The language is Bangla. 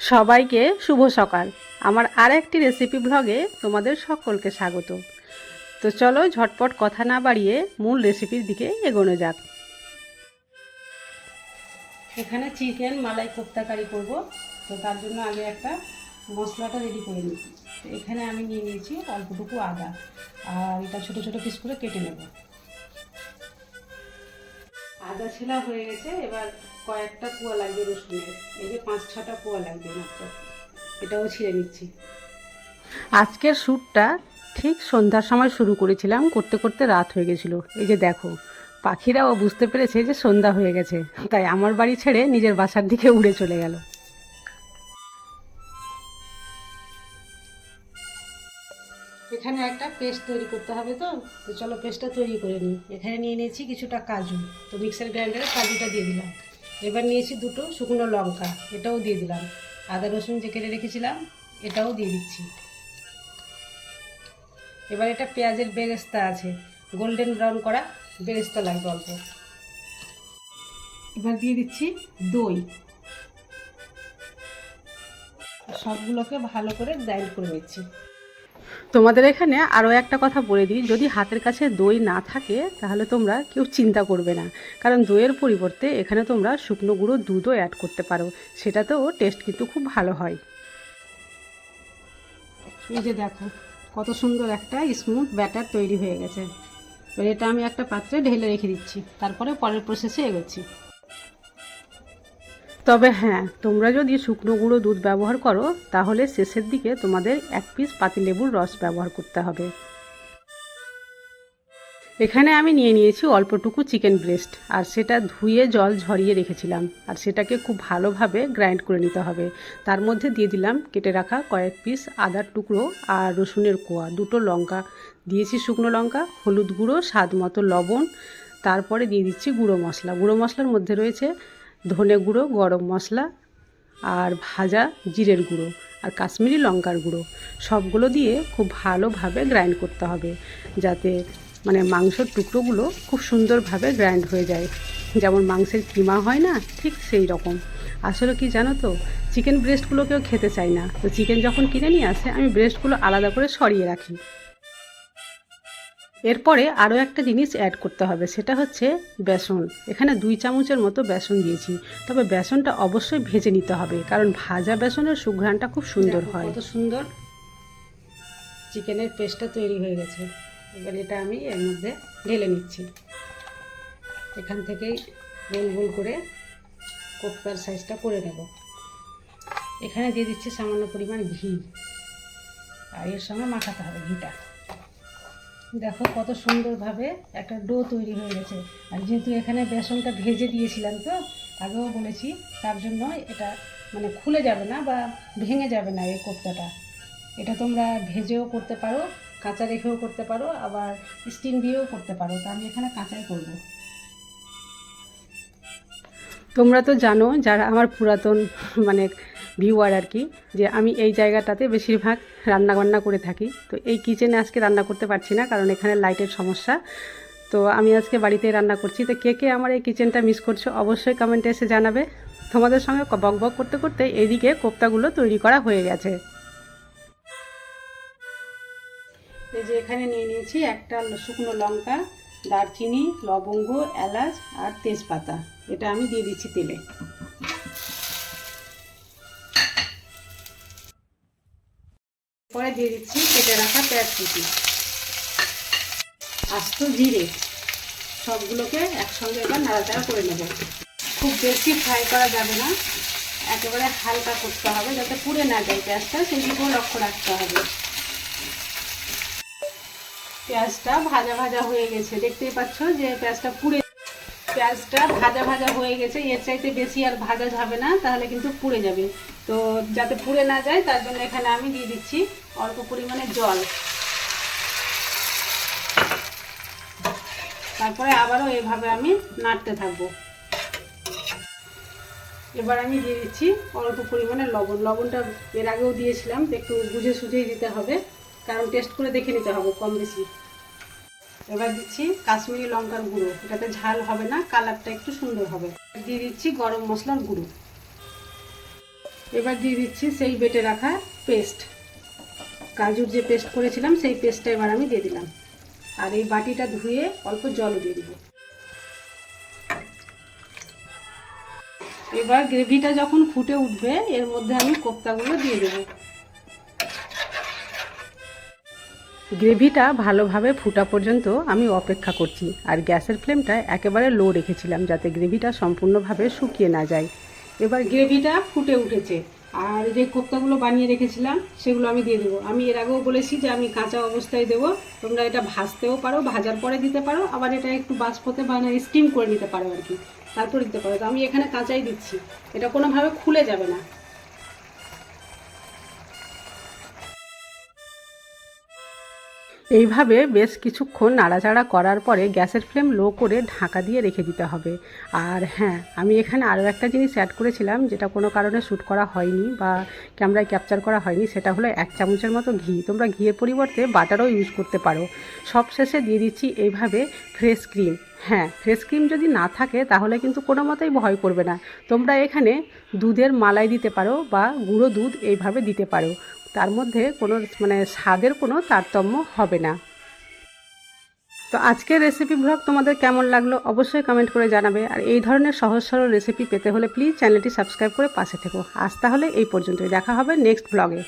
সবাইকে শুভ সকাল। আমার আর একটি রেসিপি ব্লগে তোমাদের সকলকে স্বাগত। তো চলো ঝটপট কথা না বাড়িয়ে মূল রেসিপির দিকে এগোনো যাক। এখানে চিকেন মালাই কোপ্তাকারি করব। তো তার জন্য আগে একটা মশলাটা রেডি করে নিই এখানে আমি নিয়ে নিয়েছি অল্পটুকু আদা। আর এটা ছোটো ছোটো পিস করে কেটে নেব। আদা ছেলা হয়ে গেছে, এবার কয়েকটা কুয়া লাগবে রসুনের। এই যে পাঁচ ছটা কুয়া লাগবে মাত্র। এটাও ছিঁড়ে নিচ্ছি। আজকের শ্যুটটা ঠিক সন্ধ্যার সময় শুরু করেছিলাম, করতে করতে রাত হয়ে গেছিল। এই যে দেখো, পাখিরাও বুঝতে পেরেছে যে সন্ধ্যা হয়ে গেছে। তাই আমার বাড়ি ছেড়ে নিজের বাসার দিকে উড়ে চলে গেল। এখানে একটা পেস্ট তৈরি করতে হবে তো? তো চলো পেস্টটা তৈরি করে নিই। এখানে নিয়ে নিয়েছি কিছুটা কাজু। তো মিক্সার গ্রাইন্ডারে কাজুটা দিয়ে দিলাম। এবার নিয়েছি দুটো শুকনো লঙ্কা, এটাও দিয়ে দিলাম। আদা, রসুন যে কেটে রেখেছিলাম, এটাও দিয়ে দিচ্ছি। এবার এটা পেঁয়াজের বেরেস্তা আছে। গোল্ডেন ব্রাউন করা বেরেস্তা লাগবে অল্প। এবার দিয়ে দিচ্ছি দই। সবগুলোকে ভালো করে গ্রাইন্ড করে নিচ্ছি। তোমাদের এখানে আরও একটা কথা বলে দিই, যদি হাতের কাছে দই না থাকে, তাহলে তোমরা কেউ চিন্তা করবে না। কারণ দইয়ের পরিবর্তে এখানে তোমরা শুকনো গুঁড়ো দুধও অ্যাড করতে পারো। সেটাতেও টেস্ট কিন্তু খুব ভালো হয়। এই যে দেখো, কত সুন্দর একটা স্মুথ ব্যাটার তৈরি হয়ে গেছে। এটা আমি একটা পাত্রে ঢেলে রেখে দিচ্ছি। তারপরে পরের প্রসেসে এগোচ্ছি। তবে হ্যাঁ তোমরা যদি শুকনো গুঁড়ো দুধ ব্যবহার করো, তাহলে শেষের দিকে তোমাদের এক পিস পাতিলেবুর রস ব্যবহার করতে হবে। এখানে আমি নিয়ে নিয়েছি অল্পটুকু চিকেন ব্রেস্ট আর সেটা ধুয়ে জল ঝরিয়ে রেখেছিলাম, আর সেটাকে খুব ভালোভাবে গ্রাইন্ড করে নিতে হবে। তার মধ্যে দিয়ে দিলাম কেটে রাখা কয়েক পিস আদার টুকরো আর রসুনের কোয়া, দুটো লঙ্কা। দিয়েছি শুকনো লঙ্কা, হলুদ গুঁড়ো, স্বাদ মতো লবণ। তারপরে দিয়ে দিচ্ছি গুঁড়ো মশলা। গুঁড়ো মশলার মধ্যে রয়েছে ধনে গুঁড়ো, গরম মশলা আর ভাজা জিরের গুঁড়ো আর কাশ্মীরি লঙ্কার গুঁড়ো। সবগুলো দিয়ে খুব ভালোভাবে গ্রাইন্ড করতে হবে যাতে মানে মাংসর টুকরোগুলো খুব সুন্দরভাবে গ্রাইন্ড হয়ে যায়। যেমন মাংসের কিমা হয় না, ঠিক সেই রকম। আসলে কি জানো তো, চিকেন ব্রেস্টগুলো কেউ খেতে চায় না। তো চিকেন যখন কিনে নিয়ে আসে, আমি ব্রেস্টগুলো আলাদা করে সরিয়ে রাখি। এরপরে আরও একটা জিনিস অ্যাড করতে হবে সেটা হচ্ছে বেসন। এখানে দুই চামচের মতো বেসন দিয়েছি তবে বেসনটা অবশ্যই ভেজে নিতে হবে কারণ ভাজা বেসনের সুঘ্রাণটা খুব সুন্দর হয়। কত সুন্দর চিকেনের পেস্টটা তৈরি হয়ে গেছে। এবার এটা আমি এর মধ্যে ঢেলে নিচ্ছি। এখান থেকেই গোল গোল করে কোপ্তার সাইজটা করে নেব। এখানে দিয়ে দিচ্ছি সামান্য পরিমাণ ঘি আর এর সঙ্গে মাখাতে হবে ঘিটা। দেখো কত সুন্দরভাবে একটা ডো তৈরি হয়ে গেছে। আর যেহেতু এখানে বেসনটা ভেজে দিয়েছিলাম তো, আগেও বলেছি, তার জন্য এটা মানে খুলে যাবে না বা ভেঙে যাবে না এই কোপ্তাটা। এটা তোমরা ভেজেও করতে পারো, কাঁচা রেখেও করতে পারো, আবার স্টিম দিয়েও করতে পারো। তা আমি এখানে কাঁচাই করব। তোমরা তো জানো যারা আমার পুরাতন মানে ভিউয়ার আর কি, যে আমি এই জায়গাটাতে বেশিরভাগ রান্না বান্না করে থাকি। তো এই কিচেনে আজকে রান্না করতে পারছি না, কারণ এখানে লাইটের সমস্যা। তো আমি আজকে বাড়িতেই রান্না করছি। তো কে কে আমার এই কিচেনটা মিস করছ অবশ্যই কমেন্টে এসে জানাবে। তোমাদের সঙ্গে বক বক করতে করতে এইদিকে কোপ্তাগুলো তৈরি করা হয়ে গেছে। এই যে এখানে নিয়ে নিয়েছি একটা শুকনো লঙ্কা দারচিনি, লবঙ্গ, এলাচ আর তেজপাতা। এটা আমি দিয়ে দিচ্ছি তেলে। পরে দিয়ে দিচ্ছি কেটে রাখা পেঁয়াজ কুচি আস্ত জিরে। সবগুলোকে একসঙ্গে এবার নাড়াচাড়া করে নেব। খুব বেশি ফ্রাই করা যাবে না। একেবারে হালকা করতে হবে যাতে পুড়ে না যায় পেঁয়াজটা সেই দিকেও লক্ষ্য রাখতে হবে। পেঁয়াজটা ভাজা ভাজা হয়ে গেছে। দেখতেই পাচ্ছ যে পেঁয়াজটা পুড়ে পেঁয়াজটা ভাজা ভাজা হয়ে গেছে। এর চাইতে বেশি আর ভাজা যাবে না, তাহলে কিন্তু পুড়ে যাবে। তো যাতে পুড়ে না যায়, তার জন্য এখানে আমি দিয়ে দিচ্ছি অল্প পরিমাণে জল। তারপরে আবারও এভাবে আমি নাড়তে থাকব। এবার আমি দিয়ে দিচ্ছি অল্প পরিমাণে লবণ। লবণটা এর আগেও দিয়েছিলাম, একটু বুঝে সুঝেই দিতে হবে। কারণ টেস্ট করে দেখে নিতে হবে কম বেশি। এবার দিচ্ছি কাশ্মীরি লঙ্কার গুঁড়ো। এটাতে ঝাল হবে না, কালারটা একটু সুন্দর হবে। দিয়ে দিচ্ছি গরম মশলার গুঁড়ো। এবার দিয়ে দিচ্ছি সেই বেটে রাখা পেস্ট। কাজুর যে পেস্ট করেছিলাম, সেই পেস্টটা এবার আমি দিয়ে দিলাম। আর এই বাটিটা ধুয়ে অল্প জলও দিয়ে দিব। এবার গ্রেভিটা যখন ফুটে উঠবে, এর মধ্যে আমি কোপ্তাগুলো দিয়ে দেবো। গ্রেভিটা ভালোভাবে ফুটা পর্যন্ত আমি অপেক্ষা করছি, আর গ্যাসের ফ্লেমটা একেবারে লো রেখেছিলাম যাতে গ্রেভিটা সম্পূর্ণভাবে শুকিয়ে না যায়। এবার গ্রেভিটা ফুটে উঠেছে, আর যে কোপ্তাগুলো বানিয়ে রেখেছিলাম সেগুলো আমি দিয়ে দেবো। আমি এর আগেও বলেছি যে আমি কাঁচা অবস্থায় দেবো, তোমরা এটা ভাজতেও পারো, ভাজার পরে দিতে পারো, আবার এটা একটু বাষ্পতে মানে স্টিম করে নিতে পারো আর কি। তারপর দিতে পারো। তো আমি এখানে কাঁচাই দিচ্ছি। এটা কোনোভাবে খুলে যাবে না। এইভাবে বেশ কিছুক্ষণ নাড়াচাড়া করার পরে গ্যাসের ফ্লেম লো করে ঢাকা দিয়ে রেখে দিতে হবে। আর হ্যাঁ আমি এখানে আরও একটা জিনিস অ্যাড করেছিলাম, যেটা কোনো কারণে শ্যুট করা হয়নি বা ক্যামেরায় ক্যাপচার করা হয়নি, সেটা হলো এক চামচের মতো ঘি। তোমরা ঘিয়ের পরিবর্তে বাটারও ইউজ করতে পারো। সব শেষে দিয়ে দিচ্ছি এইভাবে ফ্রেশ ক্রিম হ্যাঁ ফ্রেশ ক্রিম যদি না থাকে, তাহলে কিন্তু কোনো মতেই ভয় করবে না। তোমরা এখানে দুধের মালাই দিতে পারো বা গুঁড়ো দুধ এইভাবে দিতে পারো। তার মধ্যে কোনো মানে স্বাদের কোনো তারতম্য হবে না। তো আজকের রেসিপি ব্লগ তোমাদের কেমন লাগল অবশ্যই কমেন্ট করে জানাবে। আর এই ধরনের সহজ সরল রেসিপি পেতে হলে প্লিজ চ্যানেলটি সাবস্ক্রাইব করে পাশে থেকো। আজ তাহলে এই পর্যন্তই। দেখা হবে নেক্সট ব্লগে